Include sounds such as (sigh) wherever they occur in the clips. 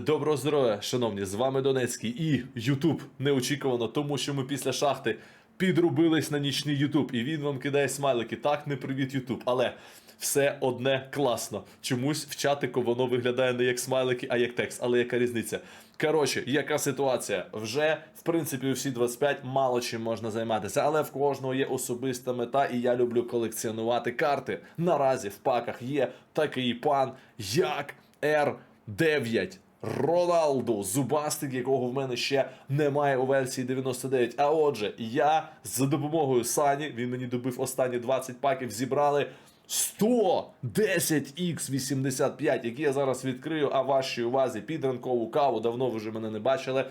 Доброго здоров'я, шановні, з вами Донецький і Ютуб неочікувано, тому що ми після шахти підрубились на нічний Ютуб, і він вам кидає смайлики. Так, не привіт, Ютуб. Але все одне класно. Чомусь в чатику воно виглядає не як смайлики, а як текст. Але яка різниця? Коротше, яка ситуація? Вже в принципі у всі 25 мало чим можна займатися, але в кожного є особиста мета, і я люблю колекціонувати карти. Наразі в паках є такий пан, як R9. Роналду, зубастик, якого в мене ще немає у версії 99. А отже, я за допомогою Сані, він мені добив останні 20 паків, зібрали 110x85, які я зараз відкрию, а вашій увазі під ранкову каву. Давно ви вже мене не бачили.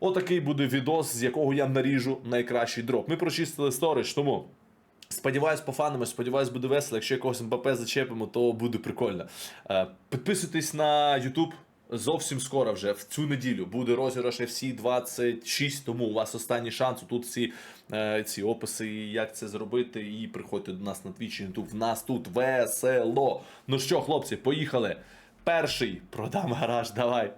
Отакий буде відос, з якого я наріжу найкращий дроп. Ми прочистили сторіч, тому. Сподіваюсь, по фанами, сподіваюсь, буде весело. Якщо якогось МБП зачепимо, то буде прикольно. Е, Підписуйтесь на YouTube. Зовсім скоро вже в цю неділю буде розіграш FC 26, тому у вас останній шанс. Тут ці, е, ці описи, як це зробити, і приходьте до нас на Twitch і YouTube. В нас тут весело. Ну що, хлопці, поїхали. Перший продам гараж, давай.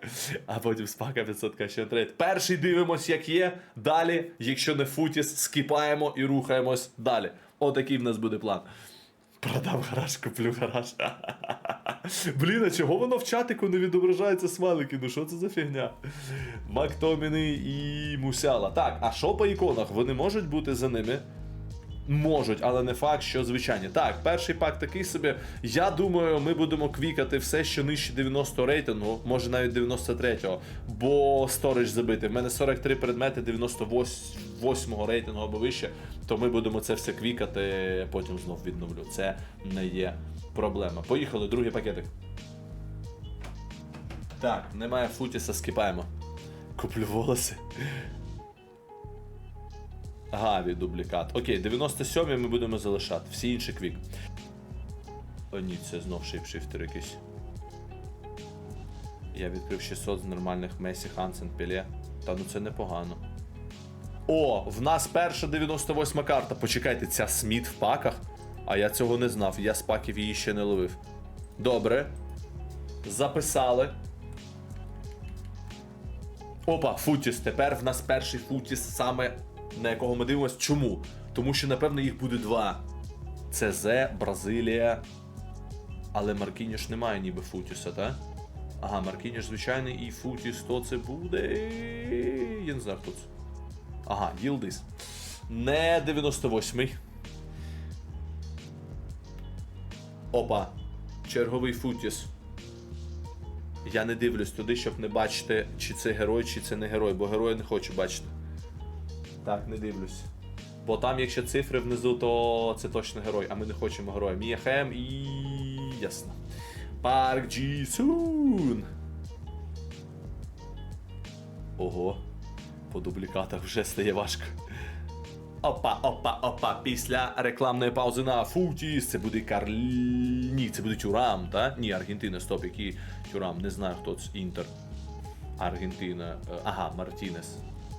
А потім спака 500 ще трейд. Перший дивимось, як є. Далі, якщо не футіс, скіпаємо і рухаємось далі. Отакий в нас буде план. Продам гараж, куплю гараж. Блін, а чого воно в чатику не відображається смайлики? Ну що це за фігня? Мактоміни і Мусяла. Так, а що по іконах? Вони можуть бути за ними? Можуть, але не факт, що звичайні. Так, перший пак такий собі. Я думаю, ми будемо квікати все, що нижче 90 рейтингу, може навіть 93-го, бо сторіч забитий. В мене 43 предмети 98-го рейтингу або вище, то ми будемо це все квікати, потім знов відновлю. Це не є проблема. Поїхали, другий пакетик. Так, немає футіса, скіпаємо. Куплю волоси. Гаві дублікат. Окей, 97 ми будемо залишати. Всі інші квік. О, ні, це знов шейпшифтер якийсь. Я відкрив 600 з нормальних Месі, Хансен, Пеле. Та ну це непогано. О, в нас перша 98 карта. Почекайте, ця Сміт в паках. А я цього не знав, я з паків її ще не ловив. Добре. Записали. Опа, Футіс. Тепер в нас перший Футіс, саме на якого ми дивимося. Чому? Тому що, напевно, їх буде два. ЦЗ, Бразилія. Але Маркініш немає ніби Футіса, так? Ага, Маркініш звичайний і Футіс, хто це буде. Я не знаю, хто це. Ага, Йілдис. Не 98-й. Опа. Черговий Футіс. Я не дивлюсь туди, щоб не бачити, чи це герой, чи це не герой, бо героя не хочу бачити. Так, не дивлюсь. Бо там, якщо цифри внизу, то це точно герой, а ми не хочемо героя. Мія Хем і. ясно. Парк Джі Сун. Ого. По дублікатах вже стає важко. Опа, опа, опа. Після рекламної паузи на Футіс. Це буде Карль... Ні, це буде Тюрам, так? Ні, Аргентина, стоп, який Тюрам. Не знаю, хто це. Інтер. Аргентина. Е, Ага, Мартінес.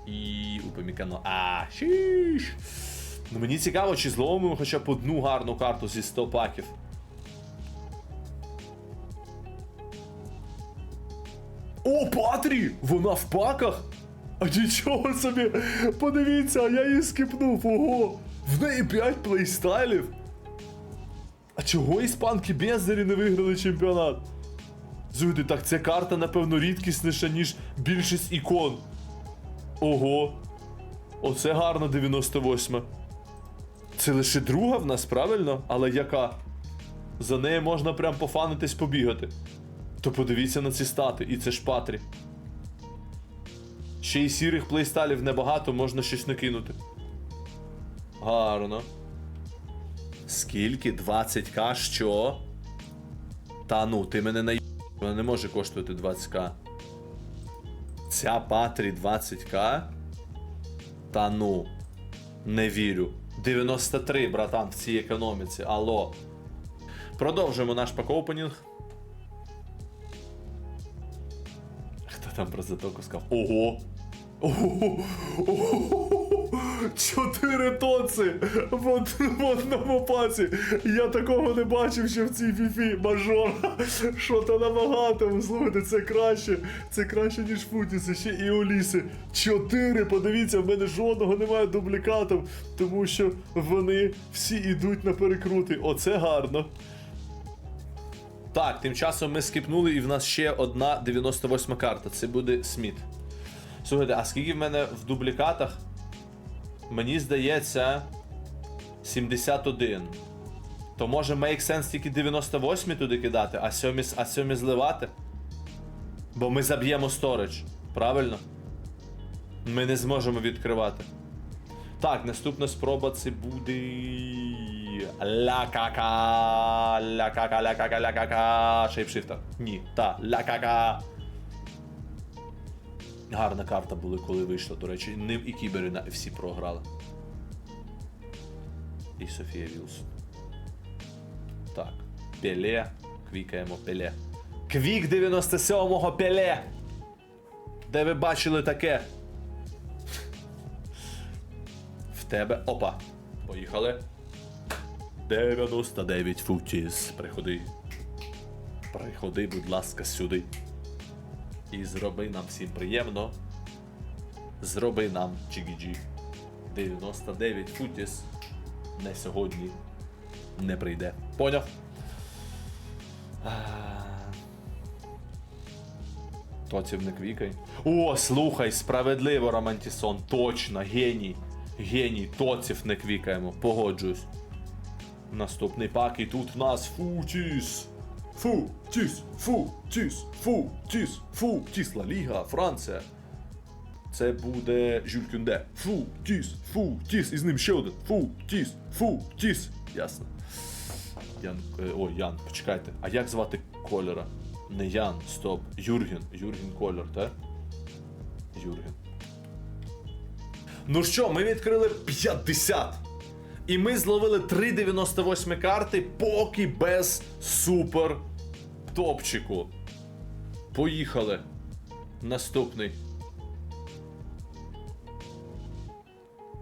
І Упамікано. А, шіш. Ну мені цікаво, чи зловимо хоча б одну гарну карту зі 100 паків. О, Патрі! Вона в паках? А нічого собі! Подивіться, а я її скипнув, ого! В неї 5 плейстайлів! А чого іспанки Бездарі не виграли чемпіонат? Зуйди, так ця карта, напевно, рідкісніша, ніж більшість ікон. Ого. Оце гарно 98. Це лише друга в нас, правильно? Але яка? За нею можна прям пофанитись побігати. То подивіться на ці стати, і це ж Патрі. Ще й сірих плейстайлів небагато, можна щось накинути. Гарно. Скільки? 20к? Що? Та ну, ти мене на Вона не може коштувати 20к. Ця Патрі 20к? Та ну. Не вірю. 93, братан, в цій економіці. Алло. Продовжуємо наш пак-опенінг. Хто там про затоку сказав? Ого! Ого! Ого! Чотири тоци в, од- в одному паці. Я такого не бачив ще в цій фіфі. Мажор. Що то набагато. Слухайте, це краще. Це краще, ніж Футіси, ще і Оліси. Чотири. Подивіться, в мене жодного немає дублікатів, тому що вони всі йдуть на перекрути. Оце гарно. Так, тим часом ми скипнули, і в нас ще одна 98 карта. Це буде Сміт. Слухайте, а скільки в мене в дублікатах? Мені здається. 71. То може make sense тільки 98 туди кидати, а 7, а 7 зливати? Бо ми заб'ємо сторидж, правильно? Ми не зможемо відкривати. Так, наступна спроба це буде. Ля-ка-ка. Шейпшифтер. Ні, та, ля-ка-ка. Гарна карта була, коли вийшла, до речі. Ним і кібери на всі програли. І Софія Вілсон. Так. Пеле. Квікаємо Пеле. Квік 97-го Пеле. Де ви бачили таке? В тебе. Опа. Поїхали. 99 футіс. Приходи. Приходи, будь ласка, сюди. І зроби нам всім приємно. Зроби нам чігіджі. 99 футіс. Не сьогодні. Не прийде. Поняв? Тоців не квікай. О, слухай, справедливо, Романтісон. Точно, геній. Геній, тоців не квікаємо. Погоджуюсь. Наступний пак, і тут в нас Футіс. Футіс, Футіс, Футіс, Футіс, Ла Ліга, Франція. Це буде Жюль Кюнде. Футіс, Футіс, і з ним ще один. Футіс, Футіс. Ясно. Ян, е, ой, Ян, почекайте. А як звати кольора? Не Ян, стоп. Юрген. Юрген Колер, так? Юрген. Ну що, ми відкрили 50. І ми зловили 3,98 карти, поки без супер топчику. Поїхали. Наступний.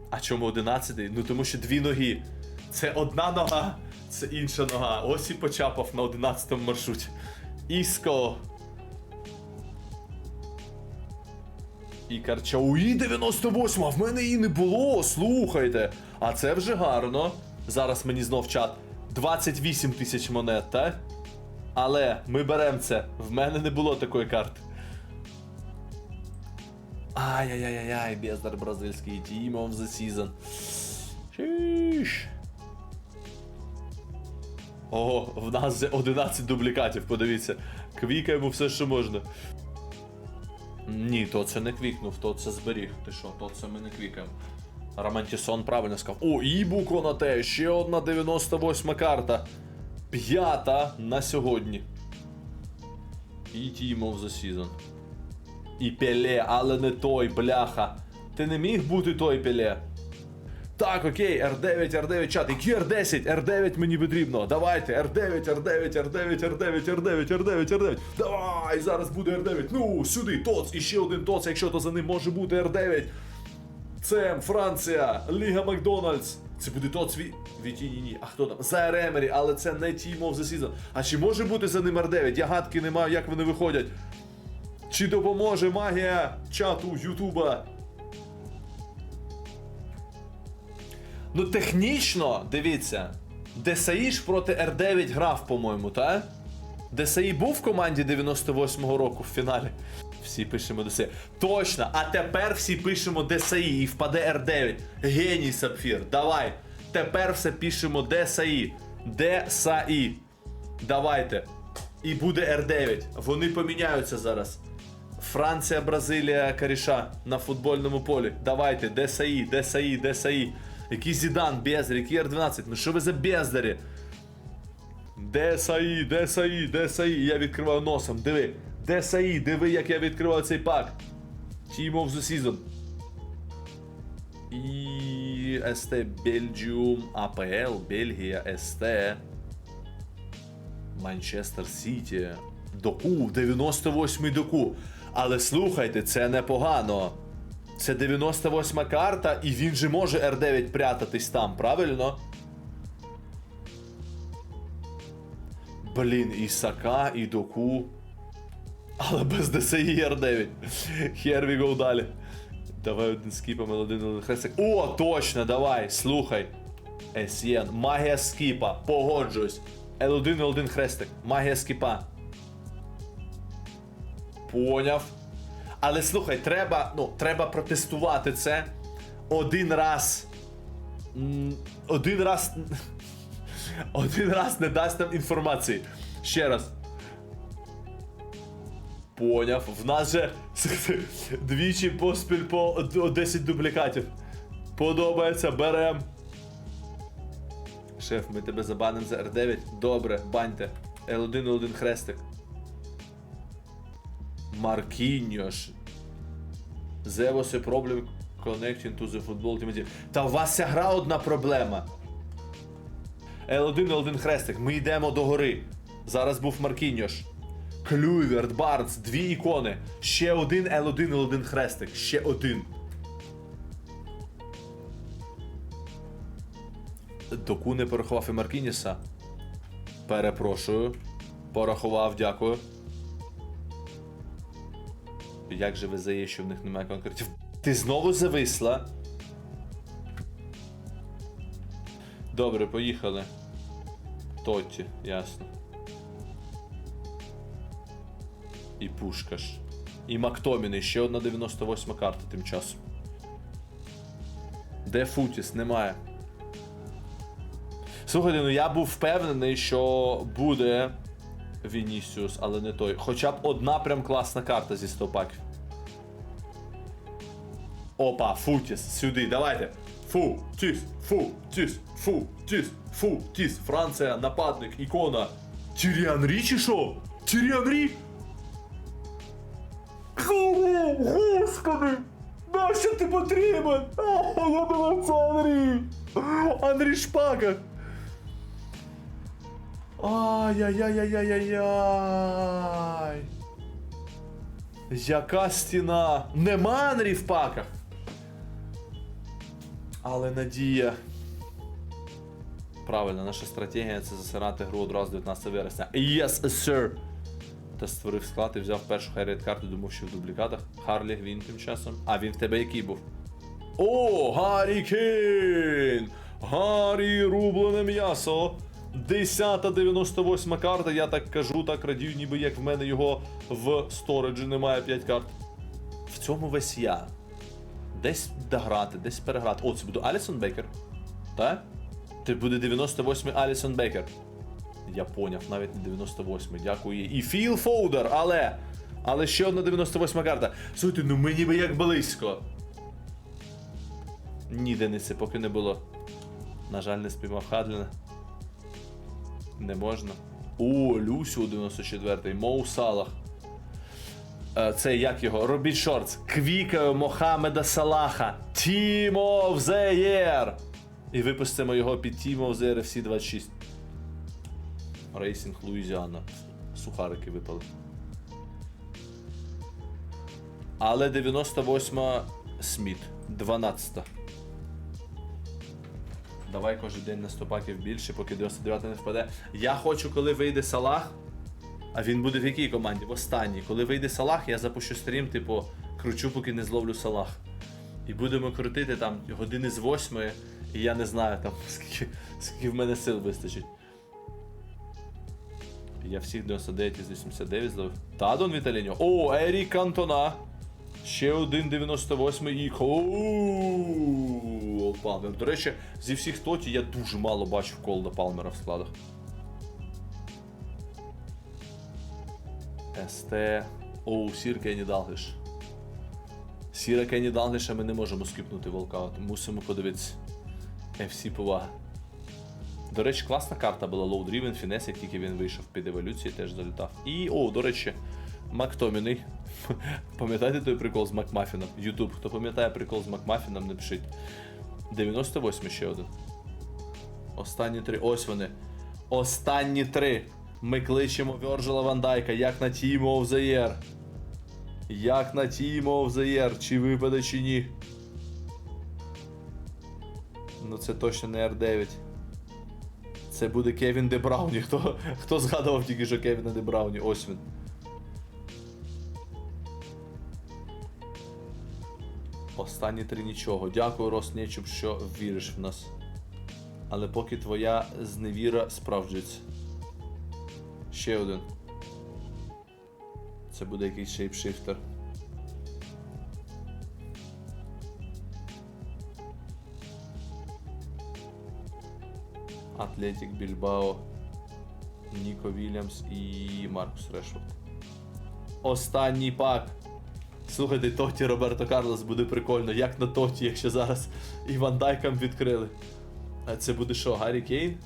А чому 11? Ну тому що дві ноги. Це одна нога, це інша нога. Ось і почапав на 11 маршруті. Іско. І Карчауї 98, а в мене її не було, слухайте. А це вже гарно. Зараз мені знов чат. 28 тисяч монет, так? Але ми беремо це. В мене не було такої карти. Ай-яй-яй-яй, бездар бразильський Team of the Season. Шиш. Ого, в нас вже 11 дублікатів, подивіться. Квікаємо все, що можна. Ні, то це не квікнув, то це зберіг. Ти що, то це ми не квікаємо. Романтісон правильно сказав. О, Ібуко на те, ще одна 98 карта. П'ята на сьогодні. І Team of the Season. І Пеле, але не той, бляха. Ти не міг бути той Пеле. Так, окей, R9, R9, чат. Який R10? R9 мені потрібно. Давайте, R9, R9, R9, R9, R9, R9, R9. Давай, зараз буде R9. Ну, сюди, ТОЦ, і ще один ТОЦ, якщо то за ним може бути R9. Це Франція, Ліга Макдональдс. Це буде ТОЦ від... від... Ні, ні. А хто там? За Ремері, але це не Team of the Season. А чи може бути за ним R9? Я гадки не маю, як вони виходять. Чи допоможе магія чату Ютуба? Ну, технічно, дивіться, Десаїш проти Р9 грав, по-моєму, так? Десаї був в команді 98-го року в фіналі. Всі пишемо Десаї. Точно! А тепер всі пишемо Десаї і впаде Р9. Геній Сапфір. Давай. Тепер все пишемо Десаї. Десаї. Давайте. І буде Р9. Вони поміняються зараз. Франція, Бразилія, Каріша на футбольному полі. Давайте, ДСАІ, ДСАІ, ДСАІ. Який Зідан, Бездар, який Р12. Ну що ви за бездарі? ДСАІ, ДСАІ, ДСАІ. Я відкриваю носом. Диви. ДСАІ, диви, як я відкриваю цей пак. Team of the Season. І СТ Бельджіум, АПЛ, Бельгія, СТ. Манчестер Сіті. Доку, 98-й доку. Але слухайте, це непогано. Це 98 карта, і він же може R9 прятатись там, правильно? Блін, і Сака, і Доку. Але без DSI R9. Here we go далі. Давай один скіпом, один хрестик. О, точно, давай, слухай. SN, магія скіпа, погоджуюсь. L1, L1 хрестик, магія скіпа. Поняв. Але слухай, треба, ну, треба протестувати це один раз. Один раз. (laughs) Один раз не дасть нам інформації. Ще раз. Поняв. В нас же (laughs) двічі поспіль по 10 дублікатів. Подобається, берем. Шеф, ми тебе забаним за R9. Добре, баньте. L1, L1 хрестик. Маркіньош. There was problem connecting to the football team. Та у вас ця гра одна проблема. L1, L1 хрестик. Ми йдемо до гори. Зараз був Маркіньош. Клюверт, Барнс, дві ікони. Ще один L1, L1 хрестик. Ще один. Доку не порахував і Маркініса. Перепрошую. Порахував, дякую. Як же визає, що в них немає конкретів? Ти знову зависла. Добре, поїхали. Тотті, ясно. І Пушкаш. І Мактоміни, ще одна 98 карта тим часом. Де Футіс? Немає. Слухайте, ну я був впевнений, що буде Вінісіус, але не той. Хоча б одна прям класна карта зі 100 паків. Опа, Футіс, сюди, давайте. Фу, тіс, фу, тіс, фу, тіс, фу, тіс. Франція, нападник, ікона. Тіріан Рі чи що? Тіріан Рі? Господи! Нащо ти потрібен? А, я думав, це Андрій! Андрій Шпака! Ай-яй-яй-яй-яй-яй! Яка стіна! Нема Андрій в паках! Але надія. Правильно, наша стратегія це засирати гру одразу 19 вересня. Yes, sir! Та створив склад і взяв першу хайрейт карту, думав, що в дублікатах. Харлі він тим часом. А він в тебе який був? О, Гаррі Кейн! Гаррі рублене м'ясо! 10-98 карта, я так кажу, так радію, ніби як в мене його в сториджі немає 5 карт. В цьому весь я. Десь дограти, десь переграти. О, це буде Алісон Бейкер. Так? Це буде 98-й Алісон Бейкер. Я поняв, навіть не 98-й, дякую. І Філ Фоудер, але. Але ще одна 98 карта. Слухайте, ну мені би як близько. Ні, Денисе, поки не було. На жаль, не спіймав Хадліна. Не можна. О, Люсю 94-й, Моу Салах. Е, Це як його? Робіть Шортс. Квікаю Мохамеда Салаха. Team of. І випустимо його під Team of FC 26. Рейсінг Луїзіана. Сухарики випали. Але 98-ма Сміт. 12. Давай кожен день на 100 паків більше, поки 99 не впаде. Я хочу, коли вийде Салах. А він буде в якій команді? В останній. Коли вийде Салах, я запущу стрім, типу, кручу, поки не зловлю Салах. І будемо крутити там години з восьмої, і я не знаю там, (laughs) скільки, скільки в мене сил вистачить. Я всіх 99 із 89 зловив. Та Дон Віталіньо. О, Ерік Кантона. Ще один 98 і Коул Палмер. До речі, зі всіх тоті я дуже мало бачив Колда Палмера в складах. СТ. Оу, Сір Кенні Далгиш. Сіра Кенні Далгиша ми не можемо скипнути волкаут. Мусимо подивитися. FC повага. До речі, класна карта була Load Riven Фінес, як тільки він вийшов під еволюції, теж залітав. І, о, до речі, Мактоміний. (laughs) Пам'ятаєте той прикол з Макмафіном? Ютуб, хто пам'ятає прикол з Макмафіном, напишіть. 98 ще один. Останні три. Ось вони. Останні три. Ми кличемо Вьорджела Ван Дайка, як на Team of the Year. Як на Team of the Year, чи випаде, чи ні. Ну це точно не R9. Це буде Кевін Де Брауні. Хто, хто згадував тільки що Кевіна Де Брауні? Ось він. Останні три нічого. Дякую, Роснечуп, що віриш в нас. Але поки твоя зневіра справджується. Ще один. Це буде якийсь шейпшифтер. Атлетік Більбао, Ніко Вільямс і Маркус Решфорд. Останній пак. Слухайте, Тоті Роберто Карлос буде прикольно. Як на Тоті, якщо зараз і Ван Дайкам відкрили. А це буде що, Гаррі Кейн?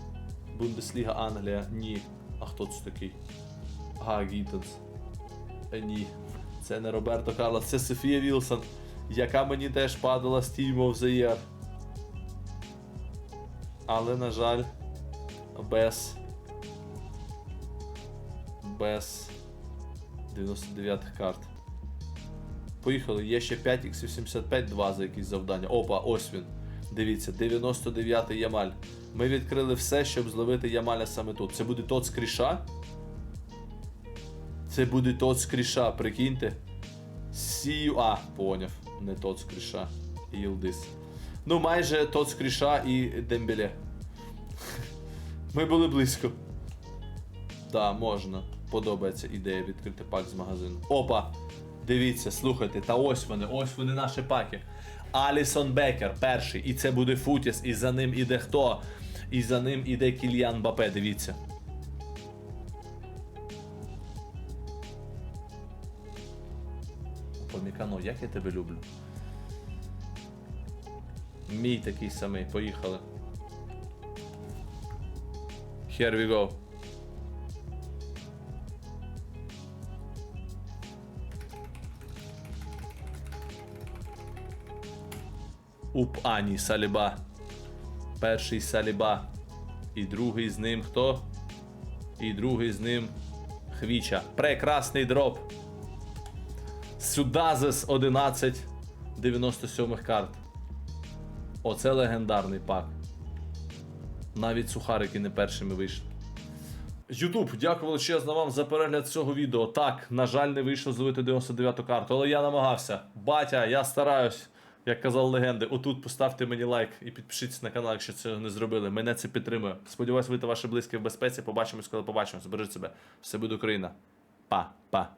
Бундесліга Англія? Ні. А хто це такий? Ага, Гіттенс. Е, ні. Це не Роберто Карлос, це Софія Вілсон, яка мені теж падала з Team of the Year. Але, на жаль, без. Без 99-х карт. Поїхали, є ще 5x85 2 за якісь завдання. Опа, ось він. Дивіться, 99-й Ямаль. Ми відкрили все, щоб зловити Ямаля саме тут. Це буде тот з. Це буде тот з прикиньте. Сію. А, поняв. Не тот з кріша. Ілдис. Ну, майже тот з кріша і Дембеле. Ми були близько. Так, можна. Подобається ідея відкрити пак з магазину. Опа! Дивіться, слухайте, та ось вони, ось вони наші паки. Алісон Бекер перший. І це буде Футіс, і за ним іде хто? І за ним іде Кільян Бапе, дивіться. Помікано, як я тебе люблю. Мій такий самий, поїхали. Here we go. Уп Ані Саліба. Перший Саліба. І другий з ним хто? І другий з ним Хвіча. Прекрасний дроп. Судазес 11 97 карт. Оце легендарний пак. Навіть сухарики не першими вийшли. Ютуб, дякую величезно вам за перегляд цього відео. Так, на жаль, не вийшло зловити 99-ту карту, але я намагався. Батя, я стараюсь. Як казали легенди, отут поставте мені лайк і підпишіться на канал, якщо цього не зробили. Мене це підтримує. Сподіваюсь, ви та ваші близькі в безпеці. Побачимось, коли побачимось. Бережіть себе. Все буде Україна. Па-па.